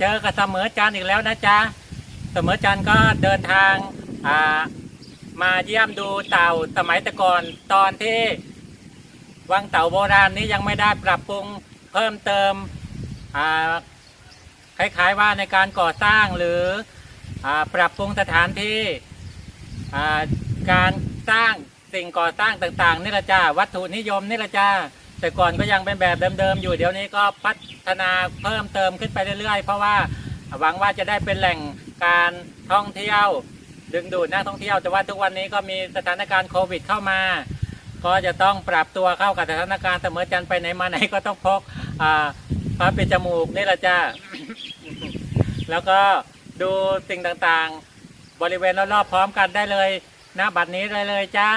เจอกับเสมอจันอีกแล้วนะจ๊ะเสมอจันก็เดินทางามาเยี่ยมดูเต่าสมัยต่ก่อนตอนที่วังเต่าโบราณนี้ยังไม่ได้ปรับปรุงเพิ่มเติมคล้ายๆว่าในการก่อสร้างหรืออปรับปรุงสถานที่การสร้างสิ่งก่อสร้างต่างๆนี่ละจ้าวัตถุนิยมนี่ละจ้า แต่ก่อนก็ยังเป็นแบบเดิมๆอยู่เดี๋ยวนี้ก็พัฒนาเพิ่มเติมขึ้นไปเรื่อยๆ เพราะว่าหวังว่าจะได้เป็นแหล่งการท่องเที่ยว ดึงดูดนักท่องเที่ยว แต่ว่าทุกวันนี้ก็มีสถานการณ์โควิดเข้ามา ก็จะต้องปรับตัวเข้ากับสถานการณ์เสมอจันไปไหนมาไหนก็ต้องพกผ้าปิดจมูกนี่แหละจ้าแล้วก็ดูสิ่งต่างๆ บริเวณรอบๆพร้อมกันได้เลยณบัดนี้เลยเลยจ้า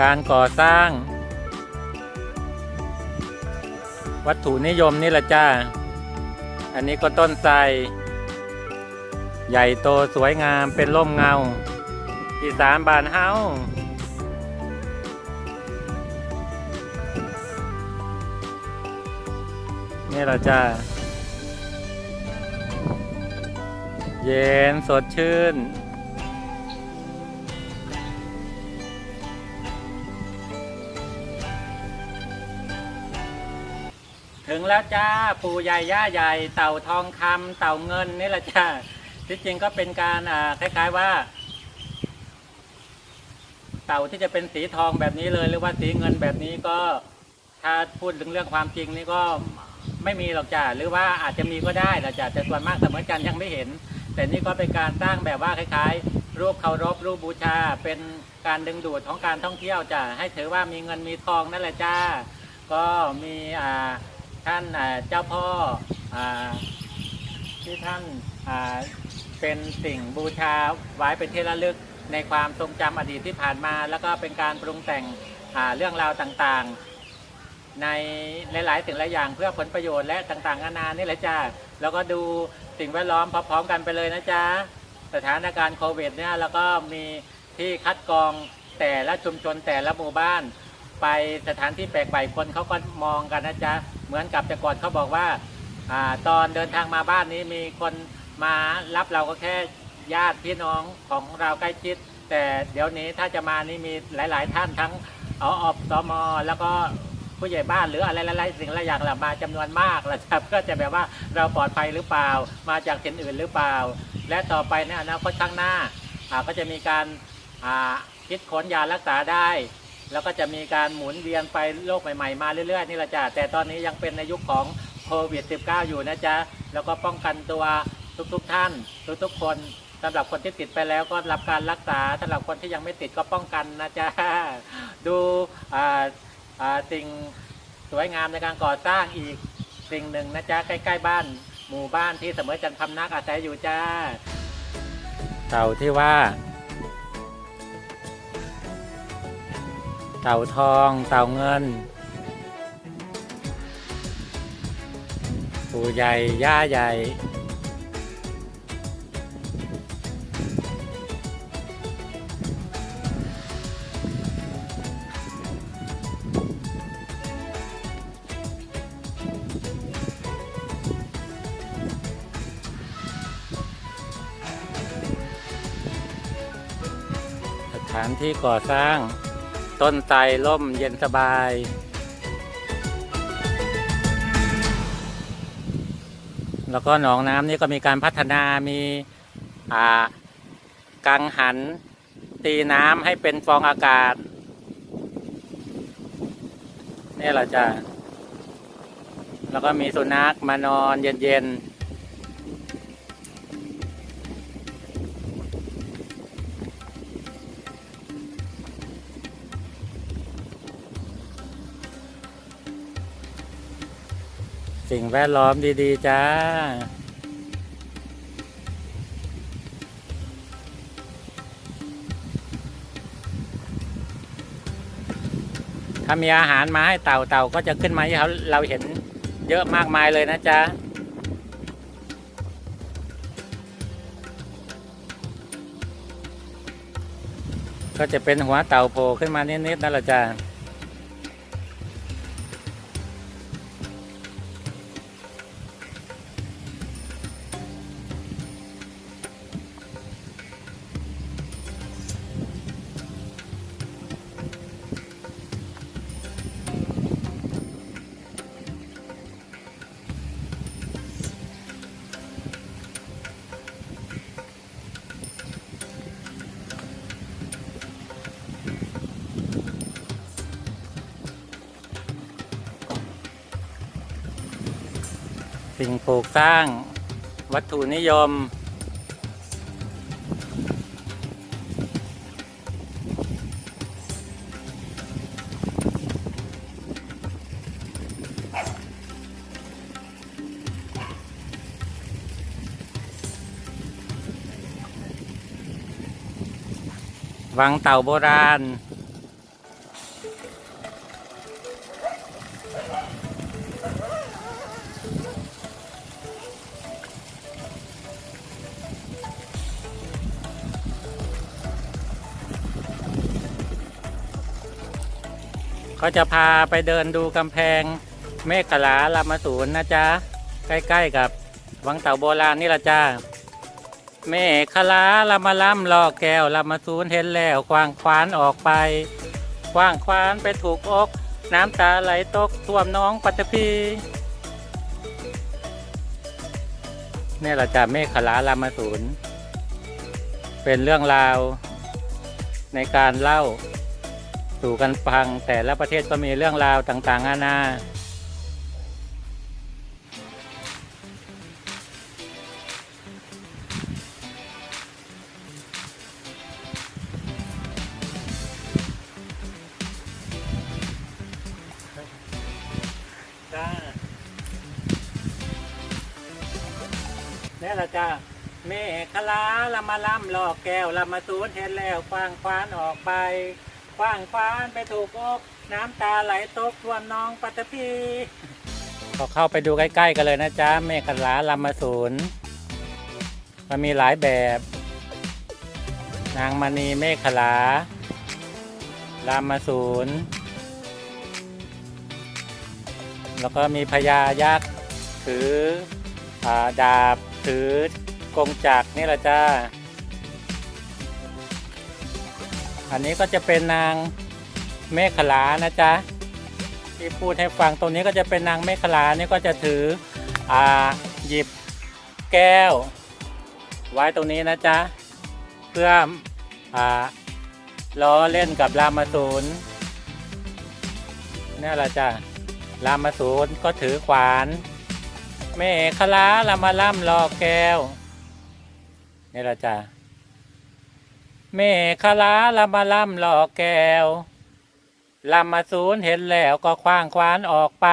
การก่อสร้าง วัตถุนิยมนี่แหละจ้า อันนี้ก็ต้นไทรใหญ่โตสวยงามเป็นร่มเงา อีสานบานเฮานี่แหละจ้าเย็นสดชื่น แล้วจ้าปู่ใหญ่ย่าใหญ่ เต่าทองคำเต่าเงินนี่แหละจ้าที่จริงก็เป็นการอ่าคล้าย ๆว่า เต่าที่จะเป็นสีทองแบบนี้เลย หรือว่าสีเงินแบบนี้ก็ ถ้าพูดถึงเรื่องความจริงนี่ก็ไม่มีหรอกจ้าหรือว่าอาจจะมีก็ได้นะจ้าแต่ส่วนมากเสมอกันยังไม่เห็น แต่นี่ก็เป็นการสร้างแบบว่าคล้ายๆ รูปเคารพรูปบูชา เป็นการดึงดูดของการท่องเที่ยวจ้าให้ถือว่ามีเงินมีทองนั่นแหละจ้าก็มีอ่า ท่านเจ้าพ่ออที่ท่านเป็นสิ่งบูชาไว้เป็นที่ระลึกในความทรงจำอดีตที่ผ่านมา แล้วก็เป็นการปรุงแต่งเรื่องราวต่างๆ ในหลายๆสิ่งหลายอย่างเพื่อผลประโยชน์และต่างๆนานานี่แหละจ้าแล้วก็ดูสิ่งแวดล้อมพร้อมๆกันไปเลยนะจ๊ะสถานการณ์โควิดเนี่ยแล้วก็มีที่คัดกรองแต่ละชุมชนแต่ละหมู่บ้าน ไปสถานที่แปลกใหม่คนเขาก็มองกันนะจ๊ะ เหมือนกับแต่ก่อนเขาบอกว่าอตอนเดินทางมาบ้านนี้มีคนมารับเราก็แค่ญาติพี่น้องของเราใกล้ชิด แต่เดี๋ยวนี้ถ้าจะมานี่มีหลาย ๆ ท่านทั้งออบสมแล้วก็ผู้ใหญ่บ้านหรืออะไรหลายๆสิ่งหลายอย่างละมาจำนวนมากแล้วจะเพื่อจะแบบว่าเราปลอดภัยหรือเปล่า มาจากถิ่นอื่นหรือเปล่า และต่อไปในอนาคตข้างหน้าก็จะมีการคิดค้นยารักษาได้ แล้วก็จะมีการหมุนเวียนไปโรคใหม่ๆมาเรื่อยๆนี่แหละจ้ะแต่ตอนนี้ยังเป็นในยุคของโควิด -19 อยู่นะจ๊ะแล้วก็ป้องกันตัวทุกๆท่านทุกๆคนสำหรับคนที่ติดไปแล้วก็รับการรักษาสำหรับคนที่ยังไม่ติดก็ป้องกันนะจ๊ะดูสิ่งสวยงามในการก่อสร้างอีกสิ่งหนึ่งนะจ๊ะใกล้ ๆ บ้านหมู่บ้านที่เสมอจันทร์พำนักอาศัยอยู่จ้าเต่าที่ว่า เต่าทอง เต่าเงิน ปู่ใหญ่ ย่าใหญ่ สถานที่ก่อสร้าง ต้นไทรล่มเย็นสบาย แล้วก็หนองน้ำนี่ก็มีการพัฒนามีอ่ากังหัน ตีน้ำให้เป็นฟองอากาศนี่แหละจ้ะแล้วก็มีสุนัขมานอนเย็นๆ สิ่งแวดล้อมดีๆ จ้า ถ้ามีอาหารมาให้เต่าเต่าก็จะขึ้นมาให้เราเราเห็นเยอะมากมายเลยนะจ๊ะก็จะเป็นหัวเต่าโผล่ขึ้นมานิดๆนั่นแหละจ้า สิ่งปลูกสร้าง วัตถุนิยม วังเต่าโบราณ ก็จะพาไปเดินดูกำแพงเมฆลาลามาสูนนะจ๊ะ ใกล้ๆกับวังเต่าโบราณนี่ละจ้าเมฆลาลามาล่ำลอกแก้วลามาสูนเห็นแล้วควางควานออกไป ควางควานไปถูกอกน้ำตาไหลตกท่วมน้องปัตตภีนี่เราจะเมฆลาลามาสูนเป็นเรื่องราวในการเล่า สู่กันฟังแต่ละประเทศก็มีเรื่องราวต่างๆนานาจ้าเนี่ยละจ้าเมฆลาละมาล่ำหลอกแก้วละมาสูดเห็นแล้วควางควานออกไป ควางควานไปถูกอกน้ำตาไหลตกทวมน้องปัตตภีก็เข้าไปดูใกล้ ๆ กันเลยนะจ๊ะเมฆลาลามาสูนมันมีหลายแบบ นางมณีเมฆลาลามาสูนแล้วก็มีพญายักษ์ถืออดาบถือกงจักรนี่แหละจ้า อันนี้ก็จะเป็นนางเมฆขลานะจ๊ะที่พูดให้ฟังตรงนี้ก็จะเป็นนางเมฆขลานี่ก็จะถืออ่าหยิบแก้ว ไว้ตรงนี้นะจ๊ะเพื่ออ่าล้อเล่นกับรามาสูนนี่แหละจ้ะรามสูนก็ถือขวานเมฆลาลามาล่ำลอแก้วนี่ละจ้ะ เมฆลาลามาล่ำลอกแก้วลามาสูนย์เห็นแล้วก็คว้างควานออกไป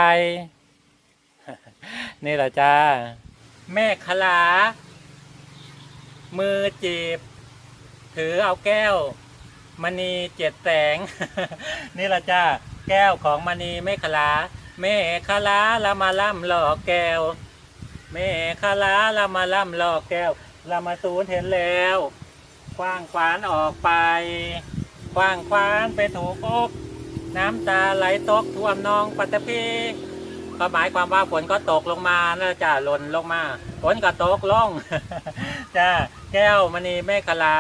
นี่แหละจ้าเมฆลา มือจีบ ถือเอาแก้วมณีเจ็ดแสง นี่แหละจ้า แก้วของมณีเมฆลาเมฆลาละมาล่ำหลอกแก้วเมฆลาละมาล่ำหลอกแก้วละมาสูนย์เห็นแล้ว คว้างควานออกไป คว้างควานไปถูกอก น้ำตาไหลตกท่วมนองปัตตภีก็หมายความว่าฝนก็ตกลงมานะจ้าหล่นลงมาฝนก็ตกลงจ้าแก้วมณีเมฆลา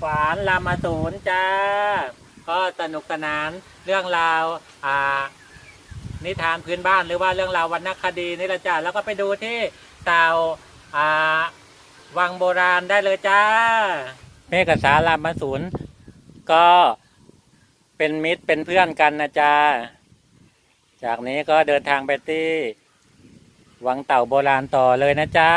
ขวานลามาสูนจ้า ก็สนุกสนานเรื่องราวอ่านิทานพื้นบ้านหรือว่าเรื่องราววรรณคดีนี่แหละจ้าแล้วก็ไปดูที่เต่าอ่าวังโบราณได้เลยจ้า มฆสารามสูนก็เป็นมิตรเป็นเพื่อนกันนะจ๊ะจากนี้ก็เดินทางไปที่วังเต่าโบราณต่อเลยนะจ๊ะ